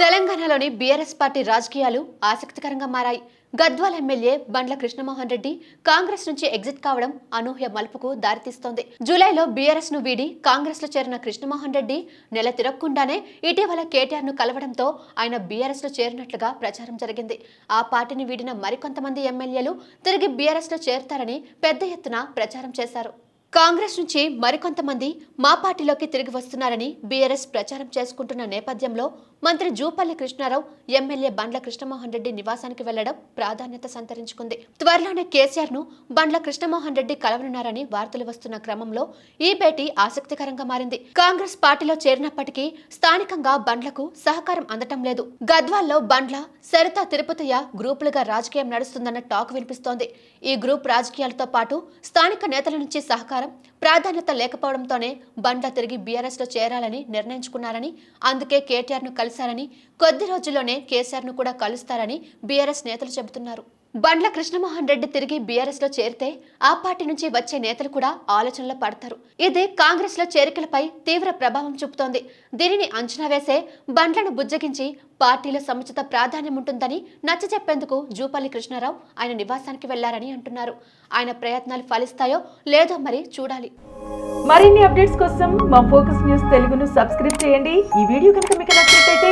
తెలంగాణలోని BRS party రాజకీయాలు ఆసక్తికరంగా మారాయి. గద్వాల్ ఎమ్మెల్యే బండ్ల కృష్ణమోహన్ రెడ్డి కాంగ్రెస్ నుంచి ఎగ్జిట్ కావడం అనూహ్య మలుపుకు దారితీస్తోంది. జూలైలో బీఆర్ఎస్ను వీడి కాంగ్రెస్లో చేరిన కృష్ణమోహన్ రెడ్డి నెల తిరగకుండానే ఇటీవల కేటీఆర్ను కలవడంతో ఆయన బీఆర్ఎస్లో చేరినట్లుగా ప్రచారం జరిగింది. ఆ పార్టీని వీడిన మరికొంతమంది ఎమ్మెల్యేలు తిరిగి బీఆర్ఎస్లో చేరుతారని పెద్ద ఎత్తున ప్రచారం చేశారు. కాంగ్రెస్ నుంచి మరికొంతమంది మా పార్టీలోకి తిరిగి వస్తున్నారని బీఆర్ఎస్ ప్రచారం చేసుకుంటున్న నేపథ్యంలో మంత్రి జూపల్లి కృష్ణారావు ఎమ్మెల్యే బండ్ల కృష్ణమోహన్ రెడ్డి నివాసానికి వెళ్ళడం ప్రాధాన్యత సంతరించుకుంది. త్వరలోనే కేసీఆర్ను బండ్ల కృష్ణమోహన్ రెడ్డి కలవనున్నారని వార్తలు వస్తున్న క్రమంలో ఈ భేటీ ఆసక్తికరంగా మారింది. కాంగ్రెస్ పార్టీలో చేరినప్పటికీ స్థానికంగా బండ్లకు సహకారం అందటం లేదు. గద్వాల్లో బండ్ల సరిత తిరుపతయ్య గ్రూపులుగా రాజకీయం నడుస్తుందన్న టాక్ వినిపిస్తోంది. ఈ గ్రూప్ రాజకీయాలతో పాటు స్థానిక నేతల నుంచి సహకారం ప్రాధాన్యత లేకపోవడంతోనే బండ్ల తిరిగి బీఆర్ఎస్లో చేరాలని నిర్ణయించుకున్నారని అందుకే కేటీఆర్ను కలిశారని కొద్ది రోజుల్లోనే కేసీఆర్ను కూడా కలుస్తారని బీఆర్ఎస్ నేతలు చెబుతున్నారు. బండ్ల కృష్ణమోహన్ రెడ్డి తిరిగి బీఆర్ఎస్లో చేరితే ఆ పార్టీ నుంచి వచ్చే నేతలు కూడా ఆలోచనలో పడతారు. ఇది కాంగ్రెస్లో చేరికలపై తీవ్ర ప్రభావం చూపుతోంది. దీనిని అంచనా వేసే బండ్లను బుజ్జగించి పార్టీలో సముచిత ప్రాధాన్యం ఉంటుందని నచ్చ చెప్పేందుకు జూపల్లి కృష్ణారావు ఆయన నివాసానికి వెళ్ళారని అంటున్నారు. ఆయన ప్రయత్నాలు ఫలిస్తాయో లేదో మరి చూడాలి. మరిన్ని అప్డేట్స్ కోసం మా ఫోకస్ న్యూస్ తెలుగును సబ్స్క్రైబ్ చేయండి. ఈ వీడియో కనుక మీకు నచ్చినట్లయితే